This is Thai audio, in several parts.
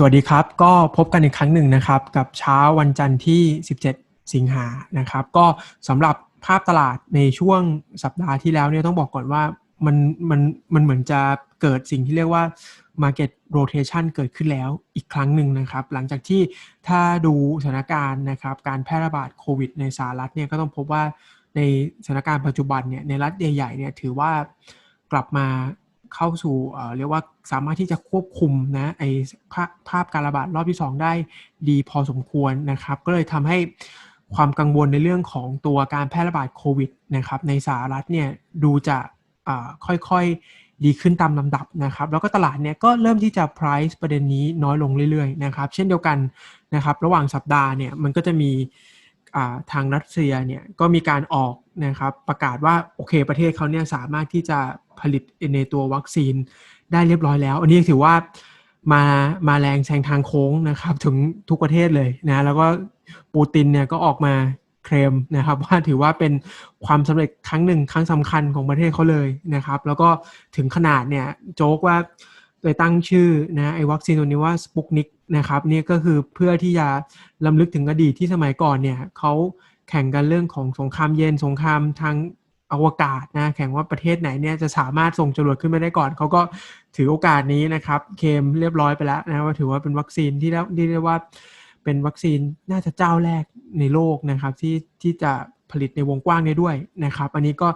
สวัสดีครับ ก็พบกันอีกครั้งหนึ่งนะครับ กับเช้าวันจันทร์ที่ 17 สิงหานะครับ ก็สำหรับภาพตลาดในช่วงสัปดาห์ที่แล้วเนี่ยต้องบอกก่อนว่ามันมันมันเหมือนจะเกิดสิ่งที่เรียกว่า Market Rotation เกิดขึ้นแล้วอีกครั้งหนึ่งนะครับ หลังจากที่ถ้าดูสถานการณ์นะครับ การแพร่ระบาดโควิดในสหรัฐเนี่ยก็ต้องพบว่าในสถานการณ์ปัจจุบันเนี่ยในรัฐใหญ่ๆเนี่ยถือว่ากลับมา เข้าสู่เรียกว่าสามารถที่จะควบคุมนะไอภาพภาพการระบาดรอบที่ 2 ได้ดีพอสมควรนะครับ ก็เลยทำให้ความกังวลในเรื่องของตัวการแพร่ระบาดโควิดนะครับในสหรัฐเนี่ยดูจะค่อยๆดีขึ้นตามลำดับนะครับ แล้วก็ตลาดเนี่ยก็เริ่มที่จะ price ประเด็นนี้น้อยลงเรื่อยๆนะครับ เช่นเดียวกันนะครับ ระหว่างสัปดาห์เนี่ยมันก็จะมีทางรัสเซียเนี่ยก็มีการออกนะครับประกาศว่าโอเคประเทศเขาเนี่ยสามารถที่จะ ผลิตในตัววัคซีนได้เรียบร้อยแล้ว อันนี้ถือว่ามามาแรงแซงทางโค้งนะครับ ถึงทุกประเทศเลยนะแล้วก็ปูตินเนี่ยก็ออกมาเคลมนะครับว่าถือว่าเป็นความสำเร็จครั้งหนึ่งครั้งสำคัญของประเทศเขาเลยนะครับ แล้วก็ถึงขนาดเนี่ยโจ๊กว่าเลยตั้งชื่อนะไอ้วัคซีนตัวนี้ว่าสปุกนิกนะครับนี่ก็คือเพื่อที่จะลำลึกถึงอดีตที่สมัยก่อนเนี่ยเขาแข่งกันเรื่องของสงครามเย็นสงครามทาง อวกาศนะแข่งว่าประเทศไหนเนี่ยจะสามารถส่งจรวดขึ้นไปได้ก่อน เขาก็ถือโอกาสนี้นะครับ เคมเรียบร้อยไปแล้วนะว่าถือว่าเป็นวัคซีนที่เรียกว่าเป็นวัคซีนน่าจะเจ้าแรกในโลกนะครับที่ที่จะผลิตในวงกว้างได้ด้วยนะครับ อันนี้ก็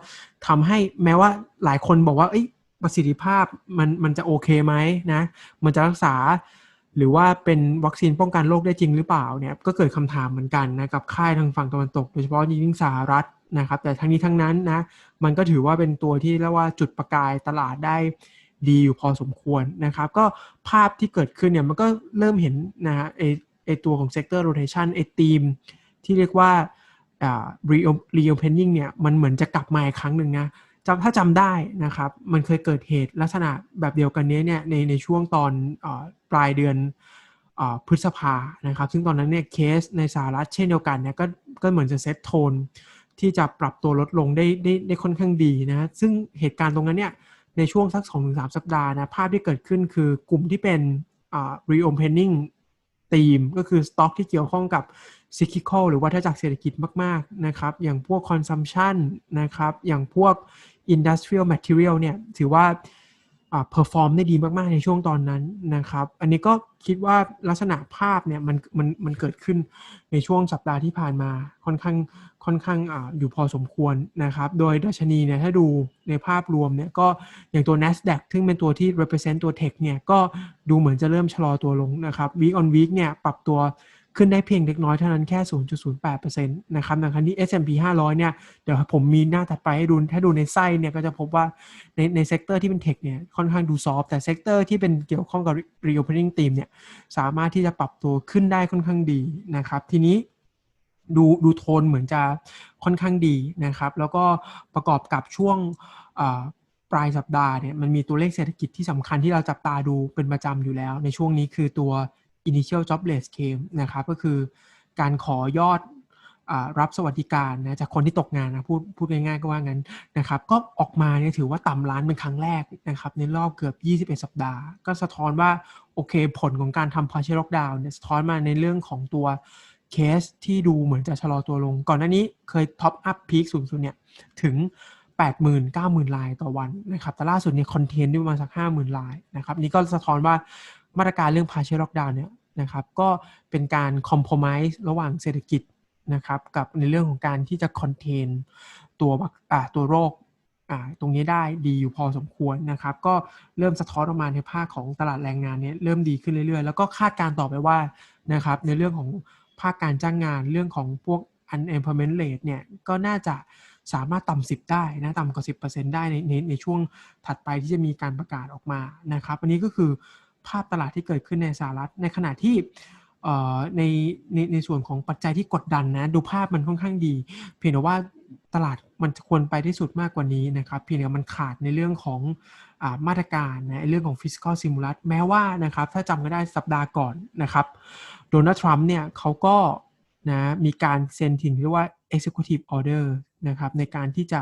ทำให้แม้ว่าหลายคนบอกว่าประสิทธิภาพมันมันจะโอเคไหมนะ มันจะรักษาหรือว่าเป็นวัคซีนป้องกันโรคได้จริงหรือเปล่าเนี่ยก็เกิดคำถามเหมือนกันนะกับค่ายทางฝั่งตะวันตก โดยเฉพาะยิ่งสหรัฐ นะครับ แต่ทั้งนี้ทั้งนั้นนะ มันก็ถือว่าเป็นตัวที่เรียกว่าจุดประกายตลาดได้ดีอยู่พอสมควรนะครับ ก็ภาพที่เกิดขึ้นเนี่ยมันก็เริ่มเห็นนะฮะไอไอตัวของ sector rotation ไอทีมที่เรียกว่าอ่า reopening เนี่ยมันเหมือนจะกลับมาอีกครั้งหนึ่งนะจำถ้าจำได้นะครับ มันเคยเกิดเหตุลักษณะแบบเดียวกันนี้เนี่ยในในช่วงตอนอปลายเดือนอพฤษภานะครับ ซึ่งตอนนั้นเนี่ยเคสในสหรัฐเช่นเดียวกันเนี่ยก็ก็เหมือนจะเซตโทน ที่จะปรับตัวลดลงได้ได้ได้ค่อนข้างดีนะซึ่งเหตุการณ์ตรงนั้นเนี่ยในช่วงสักสองถึงสามสัปดาห์นะภาพที่เกิดขึ้นคือกลุ่มที่เป็นอ่า reopening ธีมก็คือสต็อกที่เกี่ยวข้องกับ cyclical หรือว่าถ้าจากเศรษฐกิจมาก ๆ นะครับ อย่างพวก consumption นะครับ อย่างพวก industrial material เนี่ย ถือว่า เพอร์ฟอร์มได้ดีมาก ๆ ในช่วงตอนนั้นนะครับ อันนี้ก็คิดว่าลักษณะภาพเนี่ยมันมันมันเกิดขึ้นในช่วงสัปดาห์ที่ผ่านมาค่อนข้างค่อนข้างออยู่พอสมควรนะครับ โดยดัชนีเนี่ยถ้าดูในภาพรวมเนี่ยก็อย่างตัว NASDAQ ซึ่งเป็นตัวที่ represent ตัว tech เนี่ยก็ดูเหมือนจะเริ่มชะลอตัวลงนะครับ week on week เนี่ยปรับตัว ขึ้นได้เพียงเล็กน้อยเท่านั้นแค่ 0.08%นะครับในขณะที่ S&P 500 เนี่ย เดี๋ยวผมมีหน้าถัดไปให้ดู ถ้าดูในไส้เนี่ยก็จะพบว่าในในเซกเตอร์ที่เป็นเทคเนี่ยค่อนข้างดูซอฟแต่เซกเตอร์ที่เป็นเกี่ยวข้องกับ reopening team เนี่ยสามารถที่จะปรับตัวขึ้นได้ค่อนข้างดีนะครับ ทีนี้ดูดูโทนเหมือนจะค่อนข้างดีนะครับ แล้วก็ประกอบกับช่วงปลายสัปดาห์เนี่ยมันมีตัวเลขเศรษฐกิจที่สำคัญที่เราจับตาดูเป็นประจำอยู่แล้ว ในช่วงนี้คือตัว initial jobless claim นะครับก็คือการขอยอดอรับสวัสดิการนะจากคนที่ตกงานนะพูดพูดง่ายๆก็ว่างั้นนะครับ ก็ออกมาเนี่ยถือว่าต่ำล้านเป็นครั้งแรกนะครับในรอบเกือบ 21 สัปดาห์ ก็สะท้อนว่า โอเคผลของการทำ partial lockdown เนี่ยสะท้อนมาในเรื่องของตัวเคสที่ดูเหมือนจะชะลอตัวลง ก่อนหน้านี้เคยท็อปอัพพีคสูงสุดเนี่ยถึง 80,000 90,000 ลายต่อวันนะครับแต่ล่าสุดเนี่ยคอนเทนต์ด้ประมาณสัก 50,000 ลายนะครับนี่ก็สะท้อนว่า มาตรการเรื่อง partial lockdown เนี่ยนะครับก็เป็นการคอมเพมไ s e ระหว่างเศรษฐกิจนะครับกับในเรื่องของการที่จะคอนเทนตัวตัวโรคตรงนี้ได้ดีอยู่พอสมควรนะครับ ก็เริ่มสะท้อนออกมาในภาคของตลาดแรงงานเนี่ยเริ่มดีขึ้นเรื่อยๆ แล้วก็คาดการต่อไปว่านะครับในเรื่องของภาคการจ้างงานเรื่องของพวก unemployment rate เนี่ยก็น่าจะสามารถต่ำสิบได้นะต่ำกว่าสิบเปอร์เซ็นได้ในในในช่วงถัดไปที่จะมีการประกาศออกมานะครับ อันนี้ก็คือ ภาพตลาดที่เกิดขึ้นในสหรัฐ ในขณะที่ในในในส่วนของปัจจัยที่กดดันนะดูภาพมันค่อนข้างดี เพียงแต่ว่าตลาดมันควรไปที่สุดมากกว่านี้นะครับเพียงแต่มันขาดในเรื่องของอมาตรการนะเรื่องของ fiscal stimulus แม้ว่านะครับถ้าจำกันได้สัปดาห์ก่อนนะครับโดนัลด์ทรัมป์เนี่ยเขาก็นะมีการเซ็นถึงเรียกว่า executive order นะครับในการที่จะ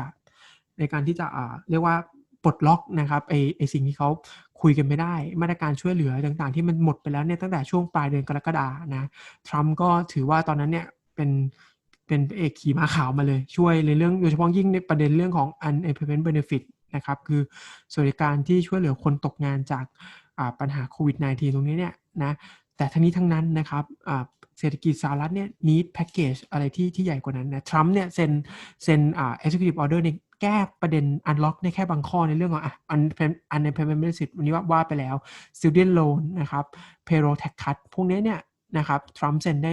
ในการที่จะเรียกว่าปลดล็อกนะครับไอไอสิ่งที่เขา คุยกันไม่ได้ มาตรการช่วยเหลือต่างๆ ที่มันหมดไปแล้วเนี่ยตั้งแต่ช่วงปลายเดือนกรกฎานะทรัมป์ก็ถือว่าตอนนั้นเนี่ยเป็นเป็นเอกขี่ม้าขาวมาเลยช่วยในเรื่องโดยเฉพาะยิ่งในประเด็นเรื่องของ unemployment benefit นะครับคือสวัสดิการที่ช่วยเหลือคนตกงานจากปัญหาโควิด -19 ตรงนี้เนี่ยนะแต่ทั้งนี้ทั้งนั้นนะครับเศรษฐกิจสหรัฐเนี่ยนีดแพ็กเกจอะไรที่ที่ใหญ่กว่านั้นนะทรัมป์เนี่ยเซ็นเซ็นอ่า executive order ใน แก้ประเด็น unlock ในแค่บางข้อในเรื่องของอะ unemployment benefit วันนี้ว่าว่าไปแล้ว student loan นะครับ payroll tax cut พวกนี้เนี่ยนะครับทรัมป์เซ็นได้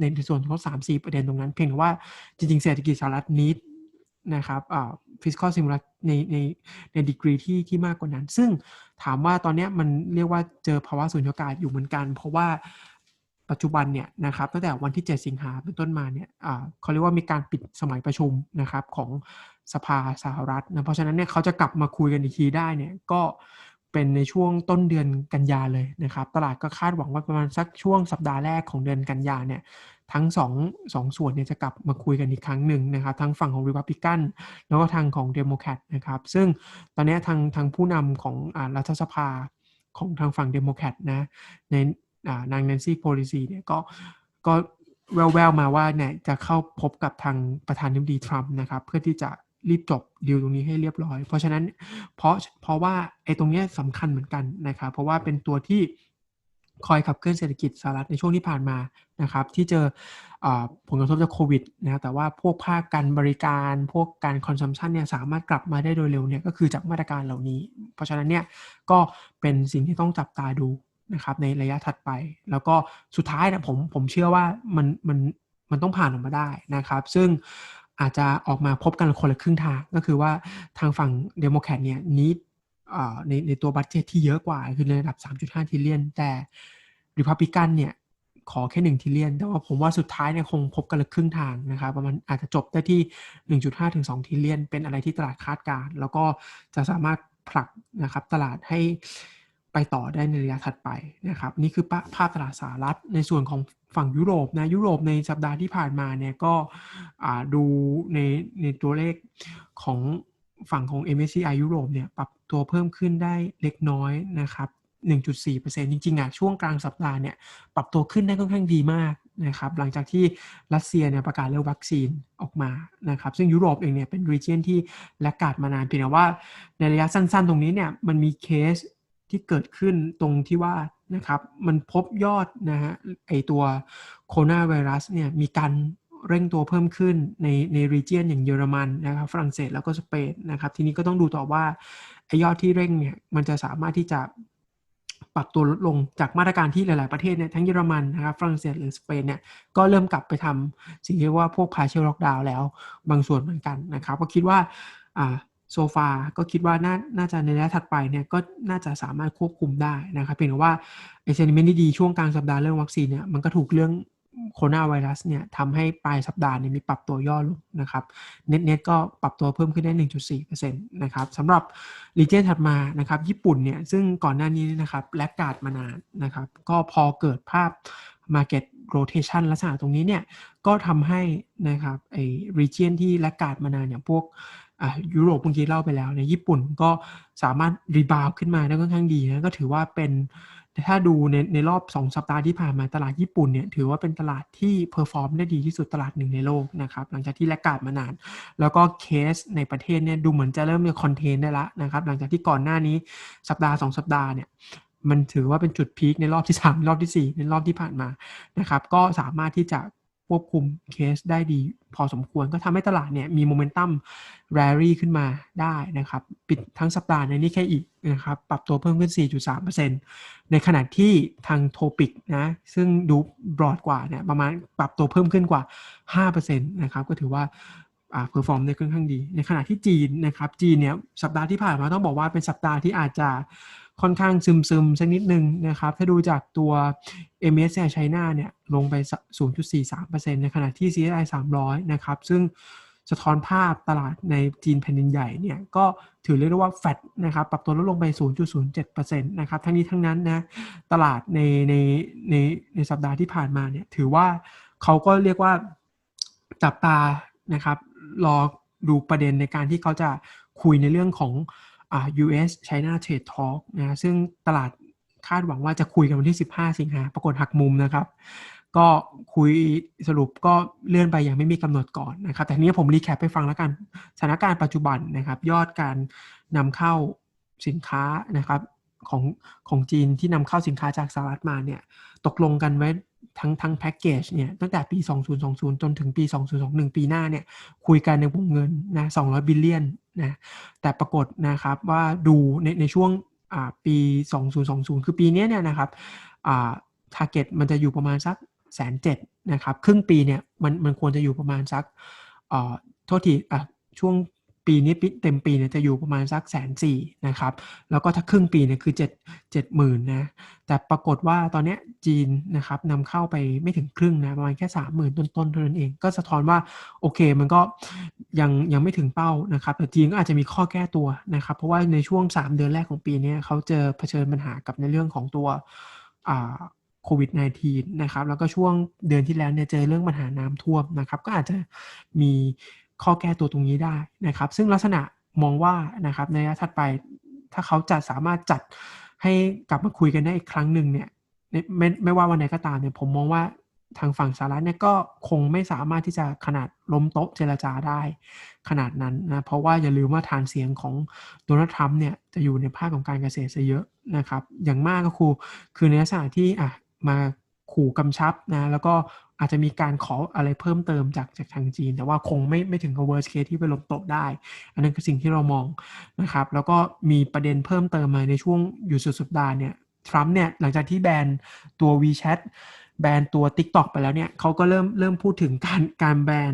ในส่วนของสามสี่ประเด็นตรงนั้น เพียงแต่ว่าจริง ๆ เศรษฐกิจสหรัฐนิดนะครับอ่า fiscal stimulus ในในในดีกรีที่ที่มากกว่านั้น ซึ่งถามว่าตอนนี้มันเรียกว่าเจอภาวะสุญญากาศอยู่เหมือนกัน เพราะว่า ปัจจุบันเนี่ยนะครับตั้งแต่วันที่ 7 สิงหาเป็นต้นมาเนี่ยเขาเรียกว่ามีการปิดสมัยประชุมนะครับของสภาสหรัฐนะเพราะฉะนั้นเนี่ยเขาจะกลับมาคุยกันอีกทีได้เนี่ยก็เป็นในช่วงต้นเดือนกันยาเลยนะครับ ตลาดก็คาดหวังว่าประมาณสักช่วงสัปดาห์แรกของเดือนกันยาเนี่ยทั้งสองสองส่วนเนี่ยจะกลับมาคุยกันอีกครั้งหนึ่งนะครับ ทั้งฝั่งของริพับลิกันแล้วก็ทางของเดโมแครตนะครับ ซึ่งตอนนี้ทางทางผู้นำของอรัฐสภาของทางฝั่งเดโมแครตนะใน นางแนนซี่โพลิซีเนี่ยก็ก็แววๆมาว่าเนี่ยจะเข้าพบกับทางประธานาธิบดีทรัมป์นะครับ เพื่อที่จะรีบจบดีลตรงนี้ให้เรียบร้อย เพราะฉะนั้นเพราะเพราะว่าไอ้ตรงนี้สำคัญเหมือนกันนะครับ เพราะว่าเป็นตัวที่คอยขับเคลื่อนเศรษฐกิจสหรัฐในช่วงที่ผ่านมานะครับ ที่เจออผลกระทบจากโควิดนะแต่ว่าพวกภาคการบริการ พวกการคอนซัมชันเนี่ยสามารถกลับมาได้โดยเร็วเนี่ยก็คือจากมาตรการเหล่านี้ เพราะฉะนั้นเนี่ยก็เป็นสิ่งที่ต้องจับตาดู นะครับในระยะถัดไป แล้วก็สุดท้ายนะผมผมเชื่อว่ามันมันมันต้องผ่านออกมาได้นะครับ ซึ่งอาจจะออกมาพบกันคนละครึ่งทาง ก็คือว่าทางฝั่งเดโมแครตเนี่ยนิดในในตัวบัตเจตที่เยอะกว่า คือในระดับ 3.5ทิเลียน แต่ริพับิกันเนี่ยขอแค่ 1ทิเลียน แต่ว่าผมว่าสุดท้ายเนี่ยคงพบกันละครึ่งทางนะครับประมาณอาจจะจบได้ที่ 1.5 ถึง 2ทิเลียน เป็นอะไรที่ตลาดคาดการ แล้วก็จะสามารถผลักนะครับตลาดให้ ไปต่อได้ในระยะถัดไปนะครับนี่คือภาพตลาดสหรัฐในส่วนของฝั่งยุโรปนะยุโรปในสัปดาห์ที่ผ่านมาเนี่ยก็ดูในในตัวเลขของฝั่งของ MSCI ยุโรปเนี่ยปรับตัวเพิ่มขึ้นได้เล็กน้อยนะครับ 1.4%จริงๆอะช่วงกลางสัปดาห์เนี่ยปรับตัวขึ้นได้ค่อนข้างดีมากนะครับหลังจากที่รัสเซียเนี่ยประกาศเรื่องวัคซีนออกมานะครับซึ่งยุโรปเองเนี่ยเป็นรีเจนที่และกาดมานานเพียงแต่ว่าในระยะสั้นๆ ตรงนี้เนี่ยมันมีเคส ที่เกิดขึ้นตรงที่ว่านะครับมันพบยอดนะฮะไอตัวโคโรนาไวรัสเนี่ยมีการเร่งตัวเพิ่มขึ้นในในรีเจียนอย่างเยอรมันนะครับฝรั่งเศสแล้วก็สเปนนะครับ ทีนี้ก็ต้องดูต่อว่าไอยอดที่เร่งเนี่ยมันจะสามารถที่จะปรับตัวลดลงจากมาตรการที่หลาย ๆ ประเทศเนี่ยทั้งเยอรมันนะครับฝรั่งเศสหรือสเปนเนี่ยก็เริ่มกลับไปทำสิ่งที่เรียกว่าพวกพาเชลล็อกดาวน์แล้วบางส่วนเหมือนกันนะครับ ก็คิดว่า โซฟาก็คิดว่าน่านาจะในระยะถัดไปเนี่ยก็น่าจะสามารถควบคุมได้นะครับเพียงแต่ว่าไอเซนิเมนต์ที่ดีช่วงกลางสัปดาห์เรื่องวัคซีนเนี่ยมันก็ถูกเรื่องโคโรนาไวรัสเนี่ยทำให้ปลายสัปดาห์นี้มีปรับตัวย่อลงนะครับเน็ตเน็ตก็ปรับตัวเพิ่มขึ้นได้ 1.4%นะครับสำหรับรีเจนถัดมานะครับญี่ปุ่นเนี่ยซึ่งก่อนหน้านี้นะครับแลกกาดมานานนะครับก็พอเกิดภาพ Market rotation ลักษณะตรงนี้เนี่ยก็ทำให้นะครับไอ้ region ที่แลกกาดมานานอย่างพวก ยุโรปเมื่อกี้เล่าไปแล้วในญี่ปุ่นก็สามารถรีบาวขึ้นมาได้ค่อนข้างดีนะก็ถือว่าเป็นถ้าดูในในรอบ 2 สัปดาห์ที่ผ่านมาตลาดญี่ปุ่นเนี่ยถือว่าเป็นตลาดที่เพอร์ฟอร์มได้ดีที่สุดตลาดหนึ่งในโลกนะครับหลังจากที่แลกกาดมานาน แล้วก็เคสในประเทศเนี่ยดูเหมือนจะเริ่มมีคอนเทนต์ได้ละนะครับหลังจากที่ก่อนหน้านี้สัปดาห์ 2 สัปดาห์เนี่ยมันถือว่าเป็นจุดพีคในรอบที่ 3 รอบที่ 4 ในรอบที่ผ่านมานะครับก็สามารถที่จะ ควบคุมเคสได้ดี พอสมควรก็ทำให้ตลาดเนี่ยมีโมเมนตัมแรรี่ขึ้นมาได้นะครับ ปิดทั้งสัปดาห์ในนี้แค่อีกนะครับ ปรับตัวเพิ่มขึ้น 4.3%ในขณะที่ทางโทปิกนะซึ่งดูบรอดกว่าเนี่ยประมาณปรับตัวเพิ่มขึ้นกว่า 5%นะครับก็ถือว่าอ่าเพอร์ฟอร์มได้ค่อนข้างดี ในขณะที่จีนนะครับจีนเนี่ยสัปดาห์ที่ผ่านมาต้องบอกว่าเป็นสัปดาห์ที่อาจจะ ค่อนข้างซึมซึมสักนิดนึงนะครับ ถ้าดูจากตัว MSCI China เนี่ยลงไป 0.43%ในขณะที่ CSI 300 นะครับ ซึ่งสะท้อนภาพตลาดในจีนแผ่นดินใหญ่เนี่ยก็ถือเรียกได้ว่าแฟดนะครับปรับตัวลดลงไป 0.07%นะครับทั้งนี้ทั้งนั้นนะตลาดในในในในสัปดาห์ที่ผ่านมาเนี่ยถือว่าเขาก็เรียกว่าจับตานะครับรอดูประเด็นในการที่เขาจะคุยในเรื่องของ US China Trade Talk นะซึ่งตลาดคาดหวังว่าจะคุยกันวันที่ 15 สิงหาปรากฏหักมุมนะครับ ก็คุยสรุปก็เลื่อนไปยังไม่มีกำหนดก่อนนะครับ แต่นี้ผมรีแคปให้ฟังแล้วกันสถานการณ์ปัจจุบันนะครับ ยอดการนำเข้าสินค้านะครับของของจีนที่นำเข้าสินค้าจากสหรัฐมาเนี่ยตกลงกันไว้ทั้งทั้งแพ็กเกจเนี่ยตั้งแต่ปี 2020 จนถึงปี 2021 ปีหน้าเนี่ยคุยกันในวงเงินนะ200 บิลเลียน นะแต่ปรากฏนะครับว่าดูในในช่วงปี 2020 คือปีนี้เนี่ยนะครับทาร์เก็ตมันจะอยู่ประมาณสักแสนเจ็ดนะครับ ครึ่งปีเนี่ยมันมันควรจะอยู่ประมาณสักโทษทีช่วง ปีนี้เต็มปีเนี่ยจะอยู่ประมาณสักแสนสี่นะครับ แล้วก็ถ้าครึ่งปีเนี่ยคือเจ็ดเจ็ดหมื่นนะ แต่ปรากฏว่าตอนนี้จีนนะครับนำเข้าไปไม่ถึงครึ่งนะประมาณแค่สามหมื่นต้นๆเท่านั้นเอง ก็สะท้อนว่าโอเคมันก็ยังยังไม่ถึงเป้านะครับแต่จีนก็อาจจะมีข้อแก้ตัวนะครับ เพราะว่าในช่วง 3 เดือนแรกของปีนี้เขาเจอเผชิญปัญหากับในเรื่องของตัวโควิด -19 นะครับ แล้วก็ช่วงเดือนที่แล้วเนี่ยเจอเรื่องปัญหาน้ำท่วมนะครับ ก็อาจจะมี ข้อแก้ตัวตรงนี้ได้นะครับ ซึ่งลักษณะมองว่านะครับในระยะถัดไปถ้าเขาจะสามารถจัดให้กลับมาคุยกันได้อีกครั้งหนึ่งเนี่ยไม่ไม่ว่าวันไหนก็ตามเนี่ยผมมองว่าทางฝั่งสหรัฐเนี่ยก็คงไม่สามารถที่จะขนาดล้มโต๊ะเจรจาได้ขนาดนั้นนะเพราะว่าอย่าลืมว่าฐานเสียงของโดนัลด์ทรัมป์เนี่ยจะอยู่ในภาคของการเกษตรซะเยอะนะครับ อย่างมากก็คือคือในลักษณะที่อะมา ขู่กำชับนะ แล้วก็อาจจะมีการขออะไรเพิ่มเติมจากจากทางจีน แต่ว่าคงไม่ไม่ถึงกับ worst case ที่ไปลบตกได้ อันนั้นคือสิ่งที่เรามองนะครับ แล้วก็มีประเด็นเพิ่มเติมมาในช่วงอยู่สุดสัปดาห์เนี่ยทรัมป์เนี่ยหลังจากที่แบนตัว WeChat แบนตัว TikTok ไปแล้วเนี่ยเขาก็เริ่มเริ่มพูดถึงการการแบน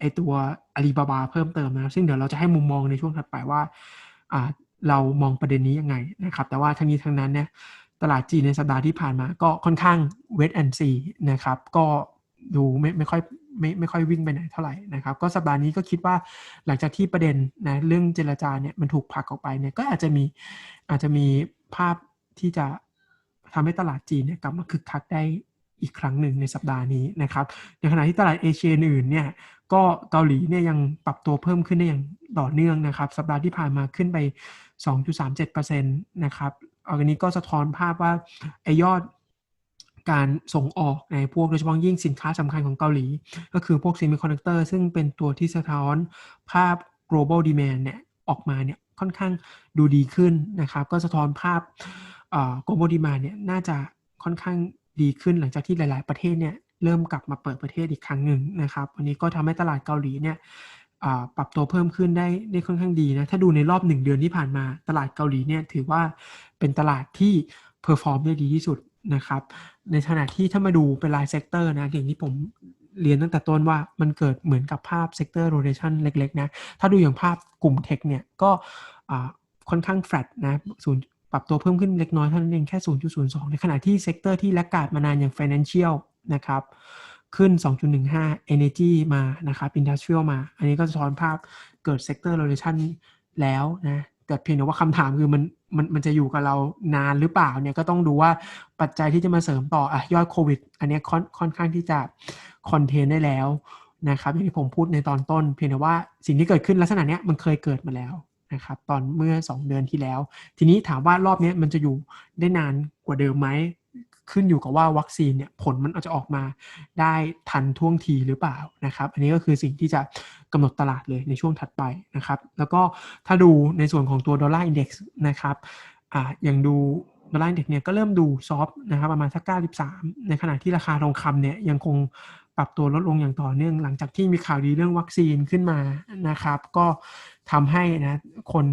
ไอตัวอาลีบาบาเพิ่มเติมนะซึ่งเดี๋ยวเราจะให้มุมมองในช่วงถัดไปว่าอ่าเรามองประเด็นนี้ยังไงนะครับ แต่ว่าทั้งนี้ทั้งนั้นเนี่ยตลาดจีนในสัปดาห์ที่ผ่านมาก็ค่อนข้าง เวทแอนซีนะครับ ก็ดูไม่ไม่ค่อยไม่ไม่ค่อยวิ่งไปไหนเท่าไหร่นะครับ ก็สัปดาห์นี้ก็คิดว่าหลังจากที่ประเด็นนะเรื่องเจรจาเนี่ยมันถูกผลักออกไปเนี่ยก็อาจจะมีอาจจะมีภาพที่จะทำให้ตลาดจีนเนี่ยกลับมาคึกคักได้อีกครั้งหนึ่งในสัปดาห์นี้นะครับ ในขณะที่ตลาดเอเชียอื่นเนี่ยก็เกาหลีเนี่ยยังปรับตัวเพิ่มขึ้นได้อย่างต่อเนื่องนะครับ สัปดาห์ที่ผ่านมาขึ้นไป 2.37%นะครับอันนี้ก็สะท้อนภาพว่าไอยอด การส่งออกในพวกโดยเฉพาะยิ่งสินค้าสำคัญของเกาหลี ก็คือพวกซิมิคอนดักเตอร์ซึ่งเป็นตัวที่สะท้อนภาพ global demand เนี่ยออกมาเนี่ยค่อนข้างดูดีขึ้นนะครับ ก็สะท้อนภาพ global demand เนี่ยน่าจะค่อนข้างดีขึ้นหลังจากที่หลาย ๆ ประเทศเนี่ยเริ่มกลับมาเปิดประเทศอีกครั้งหนึ่งนะครับ วันนี้ก็ทำให้ตลาดเกาหลีเนี่ยปรับตัวเพิ่มขึ้นได้ได้ค่อนข้างดีนะ ถ้าดูในรอบหนึ่งเดือนที่ผ่านมา ตลาดเกาหลีเนี่ยถือว่าเป็นตลาดที่เพอร์ฟอร์มได้ดีที่สุด นะครับ ในขณะที่ถ้ามาดูเป็นรายเซกเตอร์นะอย่างที่ผมเรียนตั้งแต่ต้นว่ามันเกิดเหมือนกับภาพเซกเตอร์โรเ t ชันเล็กๆนะ ถ้าดูอย่างภาพกลุ่มเทคเนี่ยก็ค่อนข้างแฟลตนะศูนย์ปรับตัวเพิ่มขึ้นเล็กน้อยเท่านั้นเองแค่ 0.02 ในขณะที่เซกเตอร์ที่แลกกาดมานานอย่าง Financial นะครับขึ้น 2.15 Energy มานะครับ Industrial มา อันนี้ก็สะท้อนภาพเกิด Sector Rotation แล้วนะ แต่เพียงแต่ว่าคำถามคือมัน มันมันจะอยู่กับเรานานหรือเปล่าเนี่ยก็ต้องดูว่าปัจจัยที่จะมาเสริมต่ออะยอดโควิด อันนี้ค่อนค่อนข้างที่จะคอนเทนได้แล้วนะครับอย่างที่ผมพูดในตอนต้น เพียงแต่ว่าสิ่งที่เกิดขึ้นลักษณะนี้มันเคยเกิดมาแล้วนะครับตอนเมื่อ 2 เดือนที่แล้ว ทีนี้ถามว่ารอบนี้มันจะอยู่ได้นานกว่าเดิมไหม ขึ้นอยู่กับว่าวัคซีนเนี่ยผลมันอาจจะออกมาได้ทันท่วงทีหรือเปล่านะครับ อันนี้ก็คือสิ่งที่จะกำหนดตลาดเลยในช่วงถัดไปนะครับ แล้วก็ถ้าดูในส่วนของตัวดอลลาร์อินเด็กซ์นะครับอ่าอย่างดูดอลลาร์อินเด็กซ์เนี่ยก็เริ่มดูซอฟนะครับประมาณสัก93 ในขณะที่ราคาทองคำเนี่ยยังคงปรับตัวลดลงอย่างต่อเนื่อง หลังจากที่มีข่าวดีเรื่องวัคซีนขึ้นมานะครับ ก็ทำให้นะคน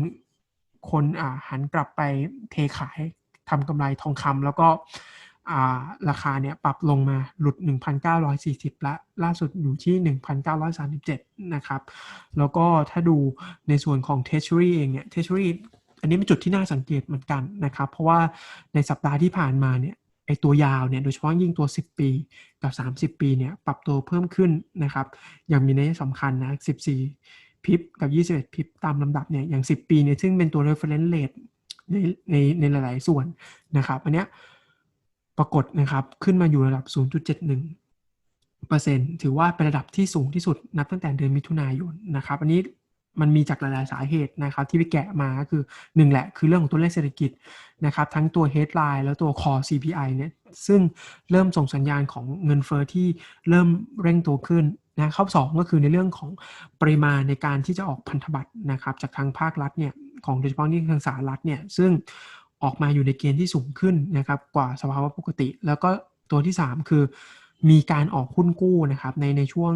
คนอ่าหันกลับไปเทขายทำกำไรทองคำแล้วก็ ราคาเนี่ยปรับลงมาหลุด 1,940ละล่าสุดอยู่ที่ 1,937 นะครับ แล้วก็ถ้าดูในส่วนของ Treasury เองเนี่ย Treasury อันนี้เป็นจุดที่น่าสังเกตเหมือนกันนะครับ เพราะว่าในสัปดาห์ที่ผ่านมาเนี่ยไอตัวยาวเนี่ยโดยเฉพาะยิ่งตัว 10 ปีกับ 30 ปีเนี่ยปรับตัวเพิ่มขึ้นนะครับ อย่างมีนัยสำคัญนะ 14 พิบกับ 21 พิบตามลำดับเนี่ยอย่าง 10 ปีเนี่ยซึ่งเป็นตัว reference rate ในในในหลาย ๆ ส่วนนะครับ อันเนี้ย ปรากฏนะครับขึ้นมาอยู่ระดับ 0.71%ถือว่าเป็นระดับที่สูงที่สุดนับตั้งแต่เดือนมิถุนายนนะครับ อันนี้มันมีจากหลาย ๆ สาเหตุนะครับ ที่ไปแกะมาก็คือหนึ่งแหละคือเรื่องของตัวเลขเศรษฐกิจนะครับ ทั้งตัว headline แล้วตัว core CPI เนี่ยซึ่งเริ่มส่งสัญญาณของเงินเฟอ้อที่เริ่มเร่งตัวขึ้นนะข้อสองก็คือในเรื่องของปริมาณในการที่จะออกพันธบัตรนะครับ จากทางภาครัฐเนี่ยของโดยเฉพาะที่ทางสหรัฐเนี่ยซึ่ง ออกมาอยู่ในเกณฑ์ที่สูงขึ้นนะครับกว่าสภาวะปกติ แล้วก็ตัวที่ 3 คือ มีการออกหุ้นกู้นะครับในในช่วง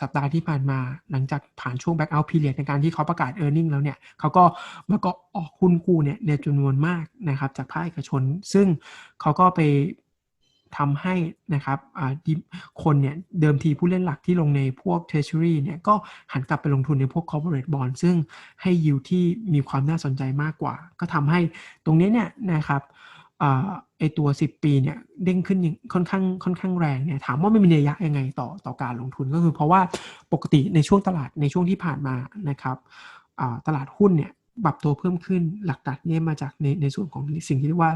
สัปดาห์ที่ผ่านมาหลังจากผ่านช่วง back out period ในการที่เขาประกาศ e a r n i n g แล้วเนี่ยเขาก็มันก็ออกหุ้นกู้เนี่ยในจำนวนมากนะครับจากภาคเอกชน ซึ่งเขาก็ไป ทำให้นะครับคนเนี่ยเดิมทีผู้เล่นหลักที่ลงในพวก treasury เนี่ยก็หันกลับไปลงทุนในพวก corporate bond ซึ่งให้ยิวที่มีความน่าสนใจมากกว่า ก็ทำให้ตรงนี้เนี่ยนะครับไอตัว 10 ปีเนี่ยเด้งขึ้นค่อนข้างค่อนข้างแรงเนี่ยถามว่าไม่มีนัยยะยังไงต่อต่อการลงทุนก็คือเพราะว่าปกติในช่วงตลาดในช่วงที่ผ่านมานะครับตลาดหุ้นเนี่ยปรับตัวเพิ่มขึ้นหลักๆเนี่ยมาจากในในส่วนของสิ่งที่เรียกว่า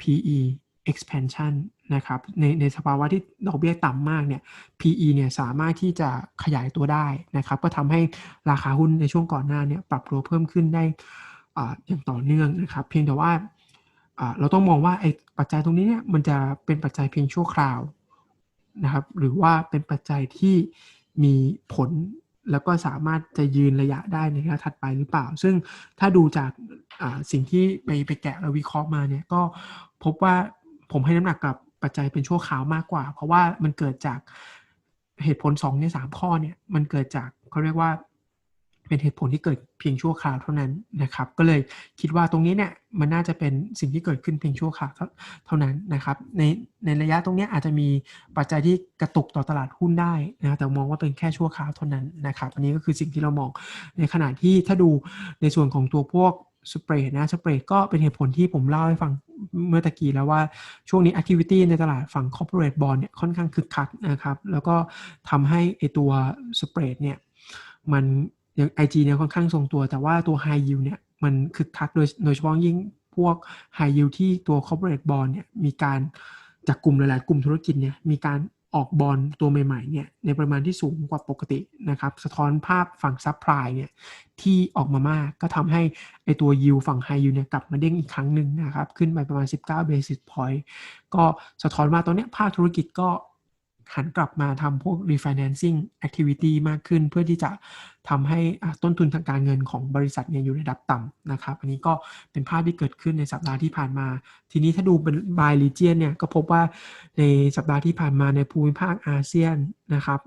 PE expansion นะครับในในสภาวะที่ดอกเบี้ยต่ำมากเนี่ย PE เนี่ยสามารถที่จะขยายตัวได้นะครับ ก็ทำให้ราคาหุ้นในช่วงก่อนหน้าเนี่ยปรับตัวเพิ่มขึ้นได้อย่างต่อเนื่องนะครับ เพียงแต่ว่าเราต้องมองว่าไอ้ปัจจัยตรงนี้เนี่ยมันจะเป็นปัจจัยเพียงชั่วคราวนะครับ หรือว่าเป็นปัจจัยที่มีผลแล้วก็สามารถจะยืนระยะได้ในระยะถัดไปหรือเปล่า ซึ่งถ้าดูจากสิ่งที่ไปไปแกะและวิเคราะห์มาเนี่ยก็พบว่า ผมให้น้ำหนักกับปัจจัยเป็นชั่วคราวมากกว่า เพราะว่ามันเกิดจากเหตุผล2ใน3ข้อเนี่ยมันเกิดจากเขาเรียกว่าเป็นเหตุผลที่เกิดเพียงชั่วคราวเท่านั้นนะครับ ก็เลยคิดว่าตรงนี้เนี่ยมันน่าจะเป็นสิ่งที่เกิดขึ้นเพียงชั่วคราวเท่านั้นนะครับ ในในระยะตรงนี้อาจจะมีปัจจัยที่กระตุกต่อตลาดหุ้นได้นะแต่มองว่าเป็นแค่ชั่วคราวเท่านั้นนะครับ อันนี้ก็คือสิ่งที่เรามองในขณะที่ถ้าดูในส่วนของตัวพวก สเปรดนะสเปรดก็เป็นเหตุผลที่ผมเล่าให้ฟังเมื่อตะกี้แล้วว่าช่วงนี้ activity ในตลาดฝั่ง corporate bond เนี่ยค่อนข้างคึกคักนะครับ แล้วก็ทำให้ไอตัวสเปรดเนี่ยมันอย่าง IG เนี่ยค่อนข้างทรงตัว แต่ว่าตัว High Yield เนี่ยมันคึกคักโดยโดยเฉพาะยิ่งพวก High Yield ที่ตัว Corporate Bond เนี่ยมีการจากกลุ่มหลาย ๆ กลุ่มธุรกิจเนี่ยมีการ ออกบอลตัวใหม่ๆเนี่ยในปริมาณที่สูงกว่าปกตินะครับสะท้อนภาพฝั่งซัพพลายเนี่ยที่ออกมามากก็ทำให้ไอตัวยิวฝั่งไฮยูเนี่ยกลับมาเด้งอีกครั้งหนึ่งนะครับขึ้นไปประมาณ 19 basis point ก็สะท้อนว่าตอนนี้ภาคธุรกิจก็ หันกลับมาทำพวก refinancing activity มากขึ้น เพื่อที่จะทำให้ต้นทุนทางการเงินของบริษัทเนี่ยอยู่ในระดับต่ำนะครับ อันนี้ก็เป็นภาพที่เกิดขึ้นในสัปดาห์ที่ผ่านมา ทีนี้ถ้าดูเป็น by region เนี่ยก็พบว่าในสัปดาห์ที่ผ่านมาในภูมิภาคอาเซียนนะครับ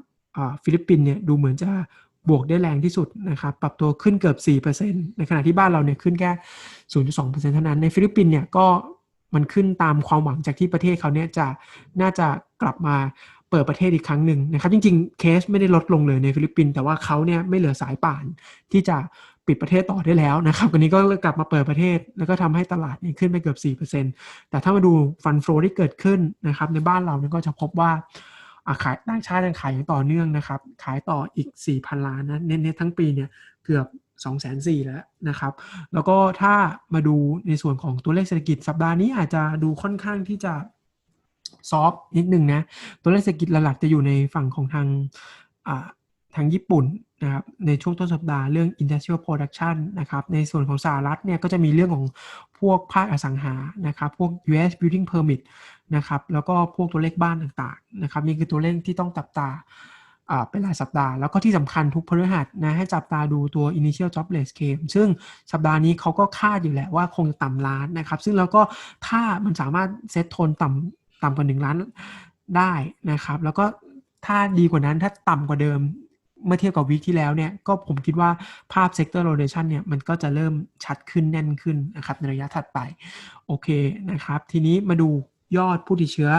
ฟิลิปปินส์เนี่ยดูเหมือนจะบวกได้แรงที่สุดนะครับปรับตัวขึ้นเกือบ 4%ในขณะที่บ้านเราเนี่ยขึ้นแค่ 0.2%เท่านั้นในฟิลิปปินส์เนี่ยก็มันขึ้นตามความหวังจากที่ประเทศเขาเนี่ยจะน่าจะกลับมา เปิดประเทศอีกครั้งหนึ่งนะครับ จริงๆ เคสไม่ได้ลดลงเลยในฟิลิปปินส์แต่ว่าเขาเนี่ยไม่เหลือสายป่านที่จะปิดประเทศต่อได้แล้วนะครับวันนี้ก็กลับมาเปิดประเทศ แล้วก็ทำให้ตลาดนี่ขึ้นไปเกือบ 4%แต่ถ้ามาดูฟันโฟที่เกิดขึ้นนะครับในบ้านเราเนี่ยก็จะพบว่าขายต่างชาติยังขายอย่างต่อเนื่องนะครับ ขายต่ออีก 4,000 ล้านนะเน้นๆทั้งปีเนี่ยเกือบ2 4 0 0 0แล้วนะครับ แล้วก็ถ้ามาดูในส่วนของตัวเลขเศรษฐกิจสัปดาห์นี้อาจจะดูค่อนข้างที่จะ ซอฟนิดนึงนะ ตัวเลขเศรษฐกิจหลักๆจะอยู่ในฝั่งของทางทางญี่ปุ่นนะครับในช่วงต้นสัปดาห์เรื่อง industrial production นะครับในส่วนของสหรัฐเนี่ยก็จะมีเรื่องของพวกภาคอสังหานะครับพวก US building permit นะครับแล้วก็พวกตัวเลขบ้านต่างๆนะครับนี่คือตัวเลขที่ต้องจับตาเป็นรายสัปดาห์ แล้วก็ที่สำคัญทุกพฤหัสนะให้จับตาดูตัว initial jobless claim ซึ่งสัปดาห์นี้เขาก็คาดอยู่แหละว่าคงจะต่ำล้านนะครับ ซึ่งแล้วก็ถ้ามันสามารถเซตโทนต่ำ ต่ำกว่า 1 ล้านได้นะครับ แล้วก็ถ้าดีกว่านั้นถ้าต่ำกว่าเดิมเมื่อเทียบกับวีคที่แล้วเนี่ยก็ผมคิดว่าภาพ sector rotation เนี่ยมันก็จะเริ่มชัดขึ้นแน่นขึ้นนะครับในระยะถัดไป โอเคนะครับ ทีนี้มาดูยอดผู้ติดเชื้อ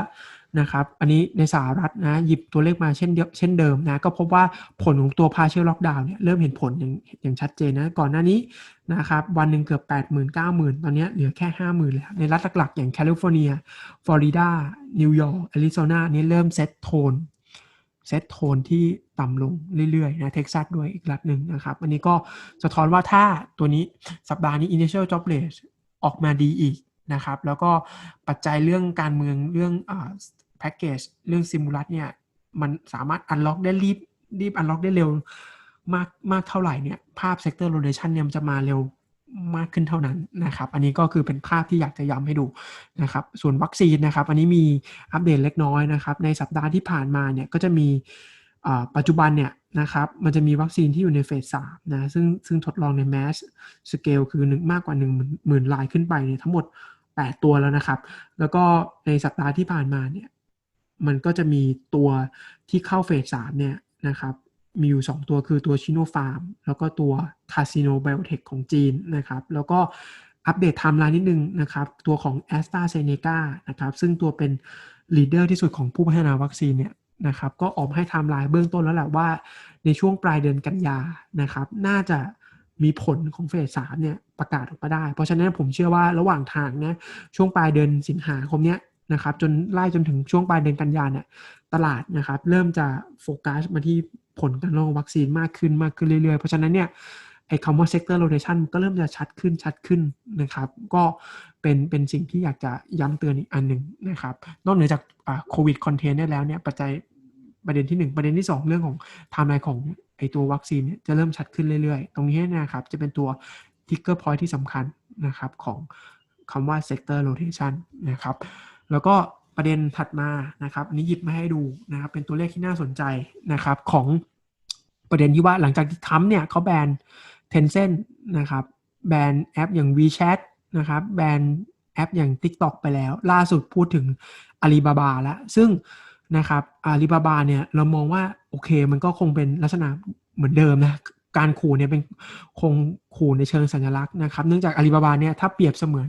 นะครับอันนี้ในสหรัฐนะหยิบตัวเลขมาเช่นเช่นเดิมนะก็พบว่าผลของตัว partial lockdown เนี่ยเริ่มเห็นผลอย่างอย่างชัดเจนนะก่อนหน้านี้นะครับวันหนึ่งเกือบ 8 0 0 0 0 9 0 0 0 ตอนนี้เหลือแค่ 50,000แล้วในรัฐหลักๆ อย่างแคลิฟอร์เนียฟลอริดานิวยอร์กแอริโซนานี้เริ่มเซตโทนเซตโทนที่ต่ำลงเรื่อยๆนะเท็กซัสด้วยอีกรัฐหนึ่งนะครับอันนี้ก็สะท้อนว่าถ้าตัวนี้สัปดาห์นี้ initial jobless ออกมาดีอีกนะครับแล้วก็ปัจจัยเรื่องการเมืองเรื่องอ่า แพ็กเกจเรื่องซิมูลัสเนี่ยมันสามารถอันล็อกได้รีบรีบอันล็อกได้เร็วมากมากเท่าไหร่เนี่ยภาพ sector rotation เนี่ยมันจะมาเร็วมากขึ้นเท่านั้นนะครับ อันนี้ก็คือเป็นภาพที่อยากจะย้ำให้ดูนะครับ ส่วนวัคซีนนะครับ อันนี้มีอัปเดตเล็กน้อยนะครับ ในสัปดาห์ที่ผ่านมาเนี่ยก็จะมีปัจจุบันเนี่ยนะครับ มันจะมีวัคซีนที่อยู่ในเฟสสามนะ ซึ่งซึ่งทดลองในแมสสเกลคือหนึ่งมากกว่า1 0,000หมื่นลายขึ้นไปเนี่ยทั้งหมด 8 ตัวแล้วนะครับ แล้วก็ในสัปดาห์ที่ผ่านมาเนี่ย มันก็จะมีตัวที่เข้าเฟสสามเนี่ยนะครับมีอยู่ 2 ตัวคือตัวชิโนฟาร์มแล้วก็ตัวคาสิโนไบโอเทคของจีนนะครับ แล้วก็อัปเดตไทม์ไลน์นิดนึงนะครับ ตัวของ a s t r a z เซ e c a นะครับ ซึ่งตัวเป็นลีดเดอร์ที่สุดของผู้พัฒนาวัคซีนเนี่ยนะครับ ก็ออกให้ไทม์ไลน์เบื้องต้นแล้วแหละว่า ในช่วงปลายเดือนกันยานะครับ น่าจะมีผลของเฟสสามเนี่ยประกาศออกมาได้ เพราะฉะนั้นผมเชื่อว่าระหว่างทางเนี่ยช่วงปลายเดือนสิงหาคมเนี้ย นะครับจนไล่จนถึงช่วงปลายเดือนกันยาเนี่ยตลาดนะครับเริ่มจะโฟกัสมาที่ผลการลงวัคซีนมากขึ้นมากขึ้นเรื่อยๆ เพราะฉะนั้นเนี่ยไอ้คำว่า sector rotation ก็เริ่มจะชัดขึ้นชัดขึ้นนะครับ ก็เป็นเป็นสิ่งที่อยากจะย้ำเตือนอีกอันหนึ่งนะครับ นอกเหนือจากโควิดคอนเทนต์ได้แล้วเนี่ยปัจจัยประเด็นที่ 1 ประเด็นที่ 2 เรื่องของไทม์ไลน์ของไอตัววัคซีนเนี่ยจะเริ่มชัดขึ้นเรื่อยๆ ตรงนี้นะครับจะเป็นตัวทิกเกอร์พอยที่สำคัญนะครับของคำว่า sector rotation นะครับ แล้วก็ประเด็นถัดมานะครับอันนี้หยิบมาให้ดูนะครับ เป็นตัวเลขที่น่าสนใจนะครับของประเด็นที่ว่าหลังจากที่ทัมเนี่ยเขาแบน Tencent นะครับแบนแอปอย่าง WeChat นะครับแบนแอปอย่าง TikTok ไปแล้ว ล่าสุดพูดถึง Alibaba แล้ว ซึ่งนะครับ Alibaba เนี่ยเรามองว่า โอเคมันก็คงเป็นลักษณะเหมือนเดิมนะการขู่เนี่ยเป็นคงขู่ในเชิงสัญลักษณ์นะครับ เนื่องจาก Alibaba เนี่ยถ้าเปรียบเสมือน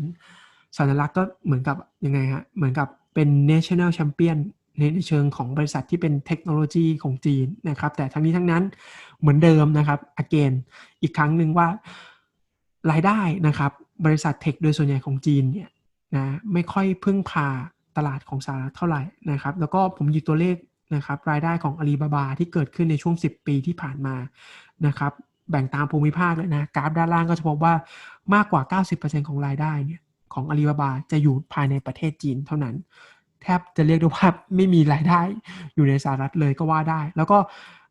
สัญลักษณ์ก็เหมือนกับยังไงฮะเหมือนกับเป็น national champion ในเชิงของบริษัทที่เป็นเทคโนโลยีของจีนนะครับ แต่ทั้งนี้ทั้งนั้นเหมือนเดิมนะครับ again อีกครั้งหนึ่งว่ารายได้นะครับ บริษัทเทคโดยส่วนใหญ่ของจีนเนี่ยนะไม่ค่อยพึ่งพาตลาดของสหรัฐเท่าไหร่นะครับ แล้วก็ผมหยิบตัวเลขนะครับ รายได้ของอาลีบาบาที่เกิดขึ้นในช่วง 10 ปีที่ผ่านมานะครับ แบ่งตามภูมิภาคเลยนะ กราฟด้านล่างก็จะพบว่ามากกว่า 90%ของรายได้เนี่ย ของอาลีบาบาจะอยู่ภายในประเทศจีนเท่านั้น แทบจะเรียกได้ว่าไม่มีรายได้อยู่ในสหรัฐเลยก็ว่าได้ แล้วก็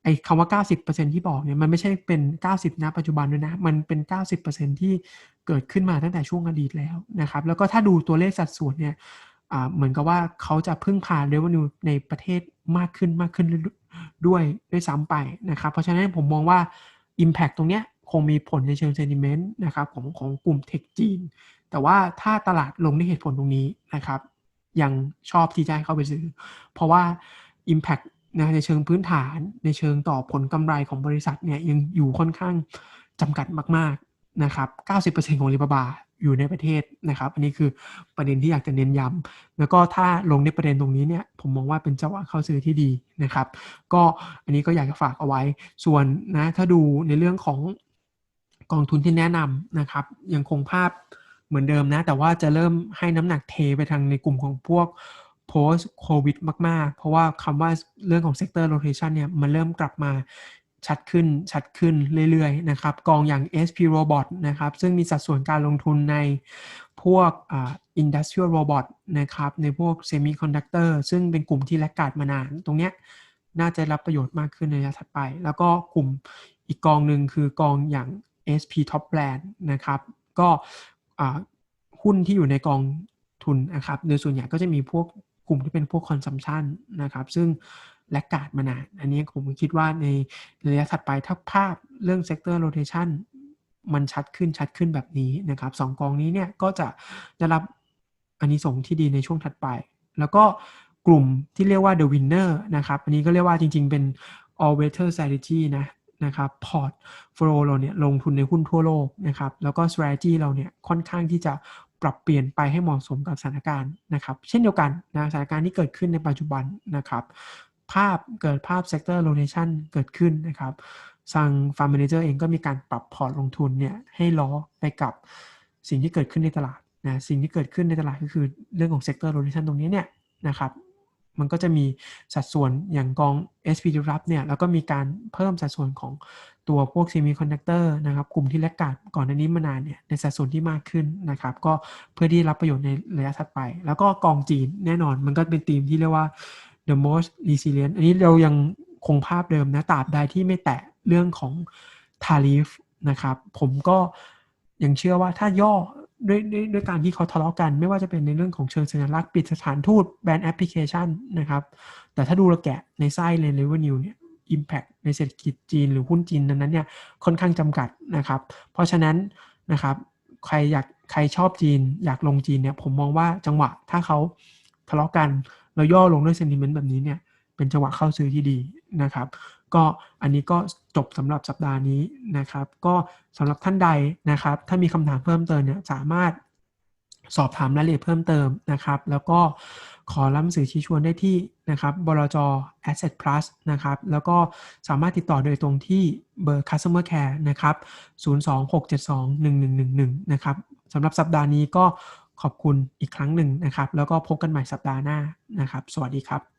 ไอ้คำว่า 90%ที่บอกเนี่ยมันไม่ใช่เป็น 90นะปัจจุบันด้วยนะ มันเป็น 90%ที่เกิดขึ้นมาตั้งแต่ช่วงอดีตแล้วนะครับ แล้วก็ถ้าดูตัวเลขสัดส่วนเนี่ยเหมือนกับว่าเขาจะพึ่งพาเรเวนิวในประเทศมากขึ้นมากขึ้นด้วยด้วยซ้ำไปนะครับ เพราะฉะนั้นผมมองว่า Impact ตรงเนี้ย งมีผลในเชิงเซนิเมนต์นะครับของของกลุ่มเทคจีน แต่ว่าถ้าตลาดลงในเหตุผลตรงนี้นะครับ ยังชอบที่จะเข้าไปซื้อ เพราะว่า Impact นะในเชิงพื้นฐานในเชิงต่อผลกำไรของบริษัทเนี่ยยังอยู่ค่อนข้างจำกัดมากๆนะครับ 90%ของลีบาบาอยู่ในประเทศนะครับ อันนี้คือประเด็นที่อยากจะเน้นย้ำแล้วก็ถ้าลงในประเด็นตรงนี้เนี่ยผมมองว่าเป็นจังหวะเข้าซื้อที่ดีนะครับ ก็อันนี้ก็อยากจะฝากเอาไว้ส่วนนะถ้าดูในเรื่องของ องทุนที่แนะนำนะครับยังคงภาพเหมือนเดิมนะ แต่ว่าจะเริ่มให้น้ำหนักเทไปทางในกลุ่มของพวก post covid มาก ๆ เพราะว่าคำว่าเรื่องของ sector rotation เนี่ยมันเริ่มกลับมาชัดขึ้นชัดขึ้นเรื่อย ๆ นะครับ กองอย่าง SP Robot นะครับ ซึ่งมีสัดส่วนการลงทุนในพวกอ่า industrial robot นะครับ ในพวก semiconductor ซึ่งเป็นกลุ่มที่แลกขาดมานาน ตรงเนี้ยน่าจะรับประโยชน์มากขึ้นในระยะถัดไป แล้วก็กลุ่มอีกกองหนึ่งคือกองอย่าง SP Top Brand นะครับ ก็หุ้นที่อยู่ในกองทุนนะครับโดยส่วนใหญ่ก็จะมีพวกกลุ่มที่เป็นพวกคอนซัมชันนะครับซึ่งและกาดมานานอันนี้ผมคิดว่าในระยะถัดไปถ้าภาพเรื่องเซกเตอร์โรเทชันมันชัดขึ้นชัดขึ้นแบบนี้นะครับสองกองนี้เนี่ยก็จะได้รับอันนี้ส่งที่ดีในช่วงถัดไป แล้วก็กลุ่มที่เรียกว่า the winner นะครับ อันนี้ก็เรียกว่าจริงๆเป็น all weather strategy นะ นะครับพอร์ตโฟลเราเนี่ยลงทุนในหุ้นทั่วโลกนะครับแล้วก็ strategy เราเนี่ยค่อนข้างที่จะปรับเปลี่ยนไปให้เหมาะสมกับสถานการณ์นะครับเช่นเดียวกันนะสถานการณ์ที่เกิดขึ้นในปัจจุบันนะครับภาพเกิดภาพ sector rotation เกิดขึ้นนะครับทางฟาร์ม m ม a เจอร์เองก็มีการปรับพอร์ตลงทุนเนี่ยให้ล้อไปกับสิ่งที่เกิดขึ้นในตลาดนะสิ่งที่เกิดขึ้นในตลาดก็คือเรื่องของ sector rotation ตรงนี้เนี่ยนะครับ มันก็จะมีสัดส่วนอย่างกอง SP รับเนี่ยแล้วก็มีการเพิ่มสัดส่วนของตัวพวก semiconductor นะครับกลุ่มที่แลกกาดก่อนอันนี้มานานเนี่ยในสัดส่วนที่มากขึ้นนะครับก็เพื่อที่รับประโยชน์ในระยะถัดไป แล้วก็กองจีนแน่นอนมันก็เป็นธีมที่เรียกว่า the most resilient อันนี้เรายังคงภาพเดิมนะตราบใดที่ไม่แตะเรื่องของ tariff นะครับผมก็ยังเชื่อว่าถ้าย่อ ด้วยด้วยด้วยการที่เขาทะเลาะกัน ไม่ว่าจะเป็นในเรื่องของเชิงสัญลักษณ์ปิดสถานทูตแบนแอปพลิเคชันนะครับ แต่ถ้าดูระแกะในไส้เลนเลเวนิวเนี่ย Impact ในเศรษฐกิจจีนหรือหุ้นจีนนั้นเนี่ยค่อนข้างจำกัดนะครับ เพราะฉะนั้นนะครับใครอยากใครชอบจีน อยากลงจีนเนี่ยผมมองว่าจังหวะถ้าเขาทะเลาะกันแล้วย่อลงด้วยเซนติเมนต์แบบนี้เนี่ยเป็นจังหวะเข้าซื้อที่ดีนะครับ ก็อันนี้ก็จบสำหรับสัปดาห์นี้นะครับ ก็สำหรับท่านใดนะครับ ถ้ามีคำถามเพิ่มเติมเนี่ยสามารถสอบถามรายละเอียดเพิ่มเติมนะครับ แล้วก็ขอรับหนังสือชี้ชวนได้ที่นะครับบลจ Asset Plus นะครับ แล้วก็สามารถติดต่อโดยตรงที่เบอร์ Customer Care นะครับ 026721111 นะครับสำหรับสัปดาห์นี้ก็ขอบคุณอีกครั้งหนึ่งนะครับ แล้วก็พบกันใหม่สัปดาห์หน้านะครับ สวัสดีครับ